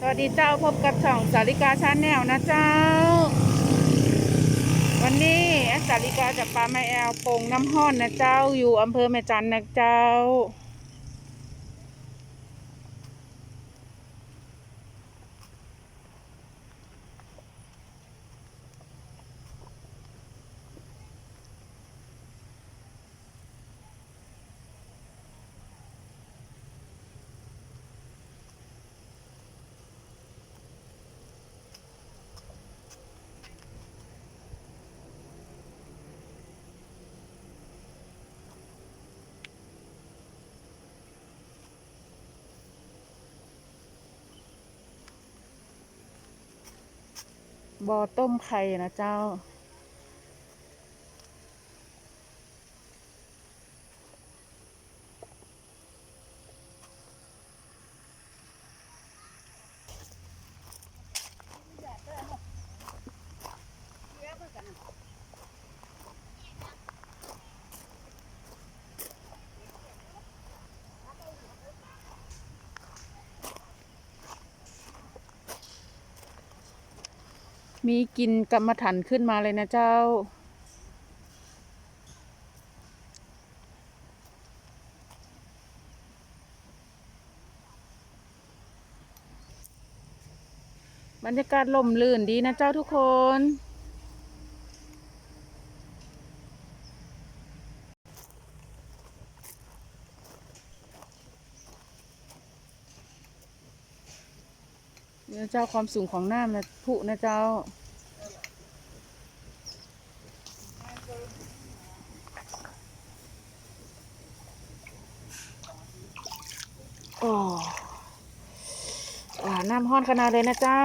สวัสดีเจ้าพบกับช่องสาริกาชาแนลนะเจ้า วันนี้สาริกาจะปลาไม้แอลปงน้ำห้อนนะเจ้าอยู่อำเภอแม่จันนะเจ้า บอต้มไข่นะเจ้า มีกินกรรมฐานขึ้นมาเลยนะเจ้า บรรยากาศลมลื่นดีนะเจ้าทุกคนเนี่ยเจ้าความสูงของน้ำนะผุนะเจ้า อ่าน้ำห้อนขนาดเลยนะเจ้า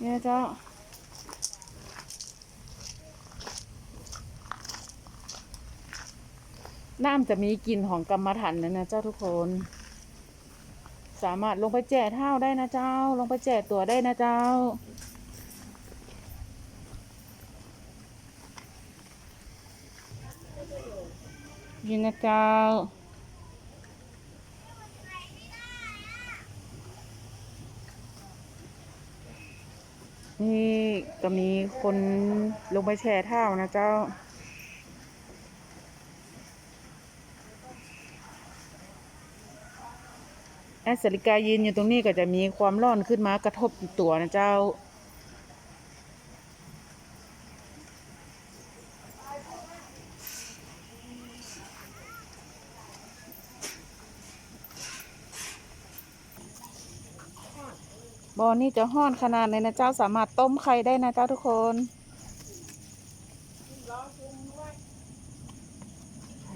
เนี่ยเจ้า น้ำจะมีกลิ่นของกรรมฐานนะนะเจ้าทุกคน สามารถลงไปแจ่เท้าได้นะเจ้า ลงไปแจ่ตัวได้นะเจ้ายินนะเจ้า นี่ก็มีคนลงไปแช่เท้านะเจ้า แอสลิกายืนอยู่ตรงนี้ก็จะมีความร้อนขึ้นมากระทบตัวนะเจ้า บอนี่จะห้อนขนาดเลยนะเจ้าสามารถต้มไข่ได้นะเจ้าทุกคน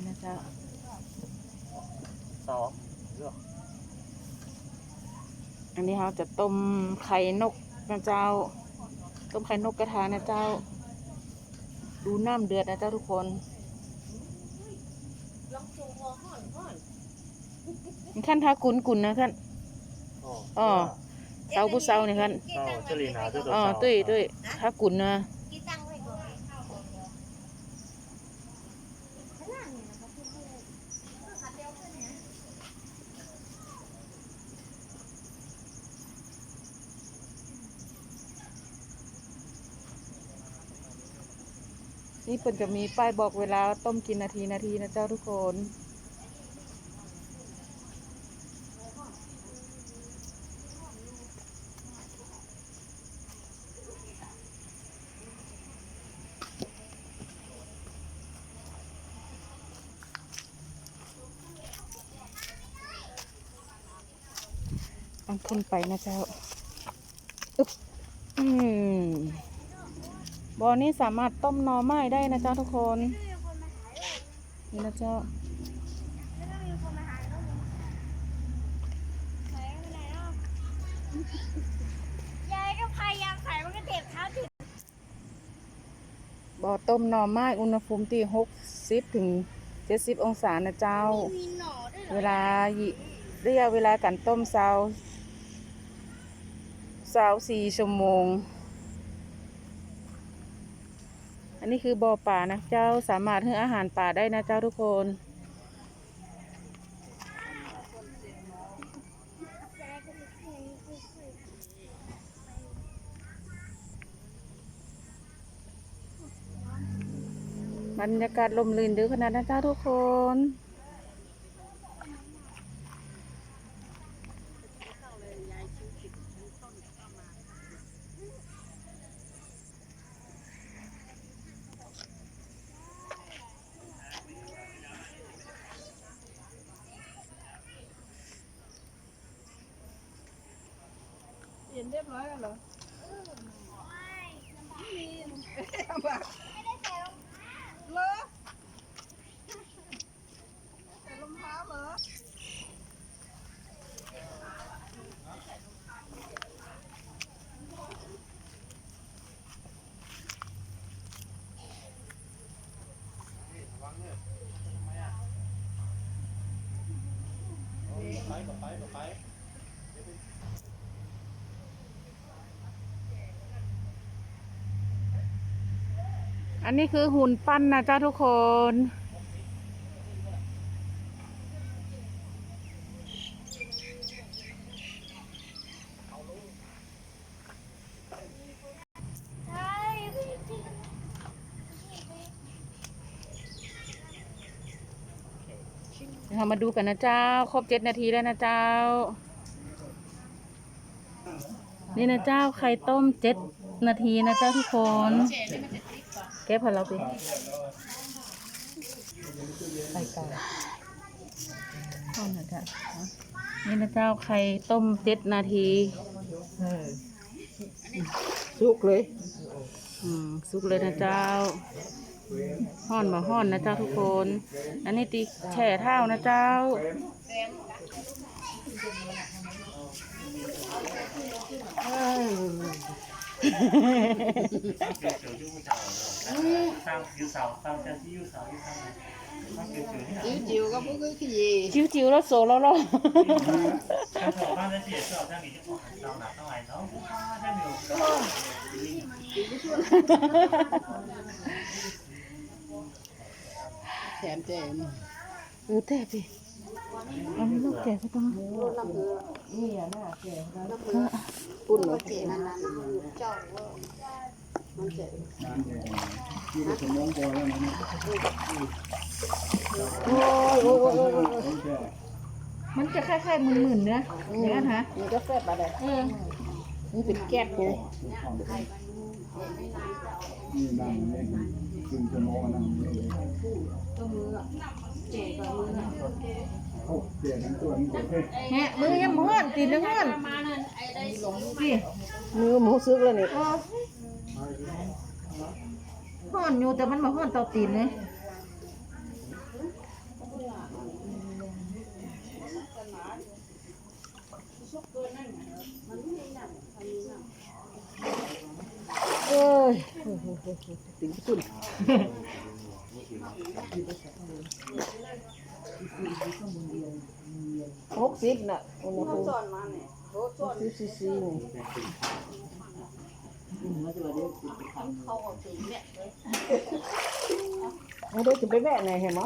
นะเจ้าสองเลือกอันนี้เราจะต้มไข่นกนะเจ้า ต้มไข่นกกระทานะเจ้า ดูน้ำเดือดนะเจ้าทุกคนนี่ขั้นทากุนกุนนะขั้นอ๋อ เสาผู้เสาเนี่ยขั้นเศร้าเจลีนาตัวตัวอ๋อเศร้าตุ้ยตุ้ยทากุนนะนี่เปิ่นจะมีป้ายบอกเวลาต้มกินนาทีนาทีนะเจ้าทุกคน ต้องขึ้นไปนะเจ้าอึ๊บอืมบอนี้สามารถต้มหน่อไม้ได้นะเจ้าทุกคนนี่นะเจ้ายายก็พยายามใส่มันจ้าบ่อต้มหน่อไม้อุณหภูมิที่หกสิบถึงเจ็ดสิบองศานะเจ้า เวลาเรียกเวลาการต้มเซา สาสี่ชั่วโมง อันนี้คือบ่อป่านะเจ้าสามารถให้อาหารป่าได้นะเจ้าทุกคนบรรยากาศลมลื่นดีขนาดนะเจ้าทุกคน นเรียบร้อยแล้วเหรอเหรอใส่รองเท้าเหรอไปไปไป อันนี้คือหุ่นปั้นนะเจ้าทุกคนใช่พี่จริงเรามาดูกันนะเจ้า ครบเจ็ดนาทีแล้วนะเจ้า นี่นะเจ้าไข่ต้มเจ็ดนาทีนะเจ้าทุกคน แก้พอเราไปไข่ไก่ข้าวนะเจ้านี่นะเจ้าไข่ต้มเจ็ดนาทีสุกเลย อืมสุกเลยนะเจ้าห่อนมาห่อนนะเจ้าทุกคน อันนี้ตีแช่เท้านะเจ้า เชียวเชียวจิ๋ม่แหละจิ๋วจิ๋วก็พวกก็ขี้วแล้วโซแล้วล่อถ้าสอเสียอบอเต็แถมแถมเออแถมสิอันนี้ลูกแก่ก็ต้องนี่อะน่าแก่ปุ่นหรอแก่นั่นจ้อง เจ้าว่ามันจะโอ้ยโอ้ยโอ้ยโอ้ยมันจะคล้ายๆมึนๆเนื้ออย่างนั้นฮะมันก็แซ่บอะไรเออมันเป็นแก๊สไงนี่นั่งเล่นครึ่งชั่วโมงนั่งเล่นโอ้เปลี่ยนทั้งตัวนี่เฮ้ยแฮะมือยังม้วนตีนยังม้วนพี่มือหมูซึกแล้วนี่โอ้ ห่อนอยู่แต่มันมาห่อนเตาตีนเลยเอ้ยถึงปุ่นหกสิบน่ะอุณหหกสิบซีซีนี่ เอาเดี๋ยวจะไปแวะไหนเห็นไหม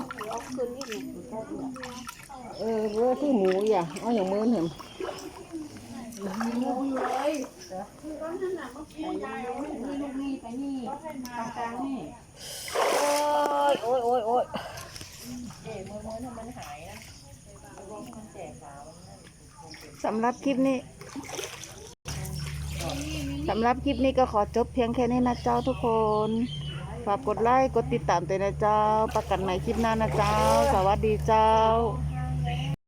เออเว่าคือหมูอย่าเอาอย่างมือเห็นโอ้ยโอ้ยโอ้ยสำหรับคลิปนี้ สำหรับคลิปนี้ก็ขอจบเพียงแค่นี้นะเจ้าทุกคน ฝากกดไลค์กดติดตามตัวนะเจ้าประกันใหม่คลิปหน้านะเจ้า สวัสดีเจ้า